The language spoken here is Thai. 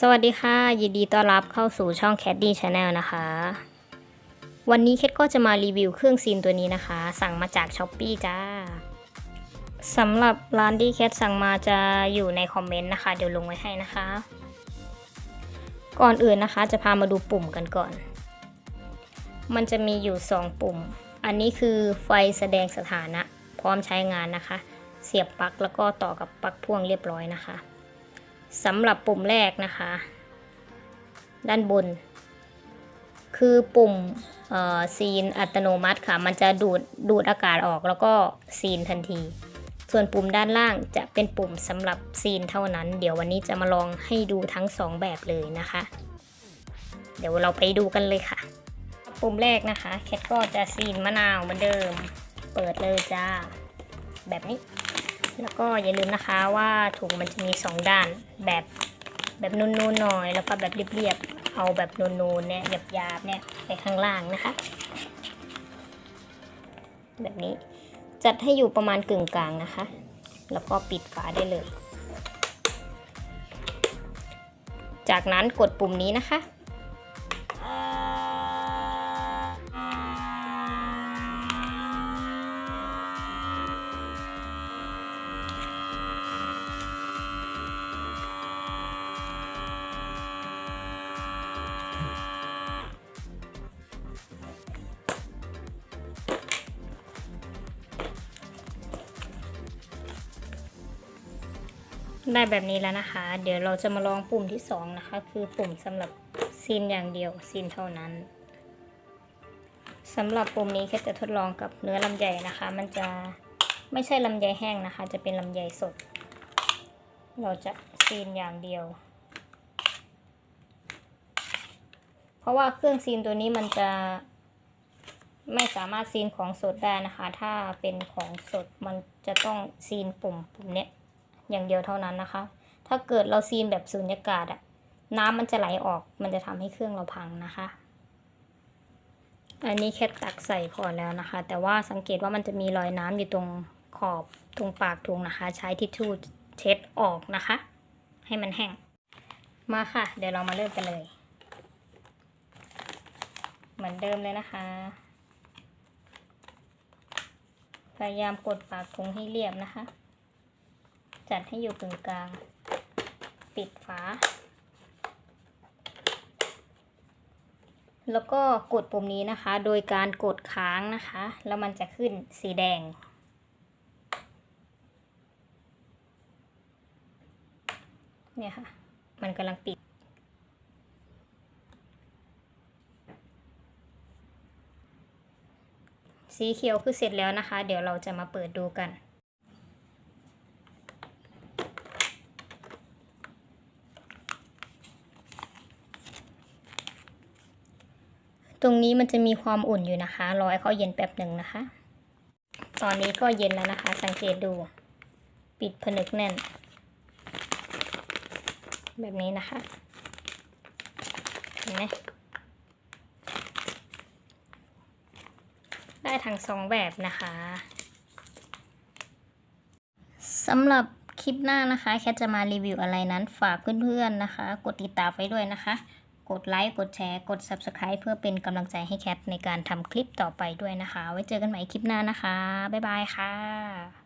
สวัสดีค่ะ ยินดีต้อนรับเข้าสู่ช่อง Caddy Channel นะคะ วันนี้เคทก็จะมารีวิวเครื่องซีนตัวนี้นะคะ สั่งมาจาก s h อ p e e จ้าสำหรับร้านที่แคทสั่งมาจะอยู่ในคอมเมนต์นะคะ เดี๋ยวลงไว้ให้นะคะ ก่อนอื่นนะคะ จะพามาดูปุ่มกันก่อน มันจะมีอยู่ 2 ปุ่ม อันนี้คือไฟแสดงสถานะ พร้อมใช้งานนะคะ เสียบปลั๊กแล้วก็ต่อกับปลั๊กพ่วงเรียบร้อยนะคะ สำหรับปุ่มแรกนะคะ ด้านบน คือปุ่มซีนอัตโนมัติค่ะ มันจะดูดดูดอากาศออกแล้วก็ซีนทันที ส่วนปุ่มด้านล่างจะเป็นปุ่มสำหรับซีนเท่านั้น เดี๋ยววันนี้จะมาลองให้ดูทั้ง2แบบเลยนะคะ เดี๋ยวเราไปดูกันเลยค่ะ ปุ่มแรกนะคะแคทก็จะซีนมะนาวเหมือนเดิม เปิดเลยจ้า แบบนี้ แล้วก็อย่าลืมนะคะว่าถุงมันจะมี 2 ด้านแบบแบบนูนๆหน่อย แล้วก็แบบเรียบๆเอาแบบนูนๆเนี่ยหยาบๆเนี่ยไปข้างล่างนะคะ แบบนี้จัดให้อยู่ประมาณกึ่งกลางนะคะ แล้วก็ปิดฝาได้เลย จากนั้นกดปุ่มนี้นะคะ ได้แบบนี้แล้วนะคะ เดี๋ยวเราจะมาลองปุ่มที่สองนะคะ คือปุ่มสำหรับซีนอย่างเดียวซีนเท่านั้นสำหรับปุ่มนี้แค่จะทดลองกับเนื้อลำไยนะคะ มันจะไม่ใช่ลำไยแห้งนะคะ จะเป็นลำไยสด เราจะซีนอย่างเดียว เพราะว่าเครื่องซีนตัวนี้มันจะไม่สามารถซีนของสดได้นะคะ ถ้าเป็นของสดมันจะต้องซีนปุ่มปุ่มเนี้ย อย่างเดียวเท่านั้นนะคะ ถ้าเกิดเราซีนแบบสูญญากาศอะน้ำมันจะไหลออก มันจะทำให้เครื่องเราพังนะคะ อันนี้แค่ตักใส่พอแล้วนะคะ แต่ว่าสังเกตว่ามันจะมีรอยน้ำอยู่ตรงขอบตรงปากถุงนะคะ ใช้ทิชชู่เช็ดออกนะคะ ให้มันแห้ง มาค่ะ เดี๋ยวเรามาเริ่มกันเลย เหมือนเดิมเลยนะคะ พยายามกดปากถุงให้เรียบนะคะ จัดให้อยู่กึ่งกลาง ปิดฝา แล้วก็กดปุ่มนี้นะคะ โดยการกดค้างนะคะ แล้วมันจะขึ้นสีแดง เนี่ยค่ะ มันกำลังปิดสีเขียวคือเสร็จแล้วนะคะ เดี๋ยวเราจะมาเปิดดูกัน ตรงนี้มันจะมีความอุ่นอยู่นะคะ รอให้เขาเย็นแป๊บหนึ่งนะคะ ตอนนี้ก็เย็นแล้วนะคะ สังเกตดู ปิดผนึกแน่น แบบนี้นะคะ เห็นไหมได้ทั้งสองแบบนะคะสำหรับคลิปหน้านะคะ แคทจะมารีวิวอะไรนั้นฝากเพื่อนๆนะคะ กดติดตามไว้ด้วยนะคะ กดไลค์ กดแชร์ กด Subscribe เพื่อเป็นกำลังใจให้แคทในการทำคลิปต่อไปด้วยนะคะ ไว้เจอกันใหม่คลิปหน้านะคะ บ๊ายบายค่ะ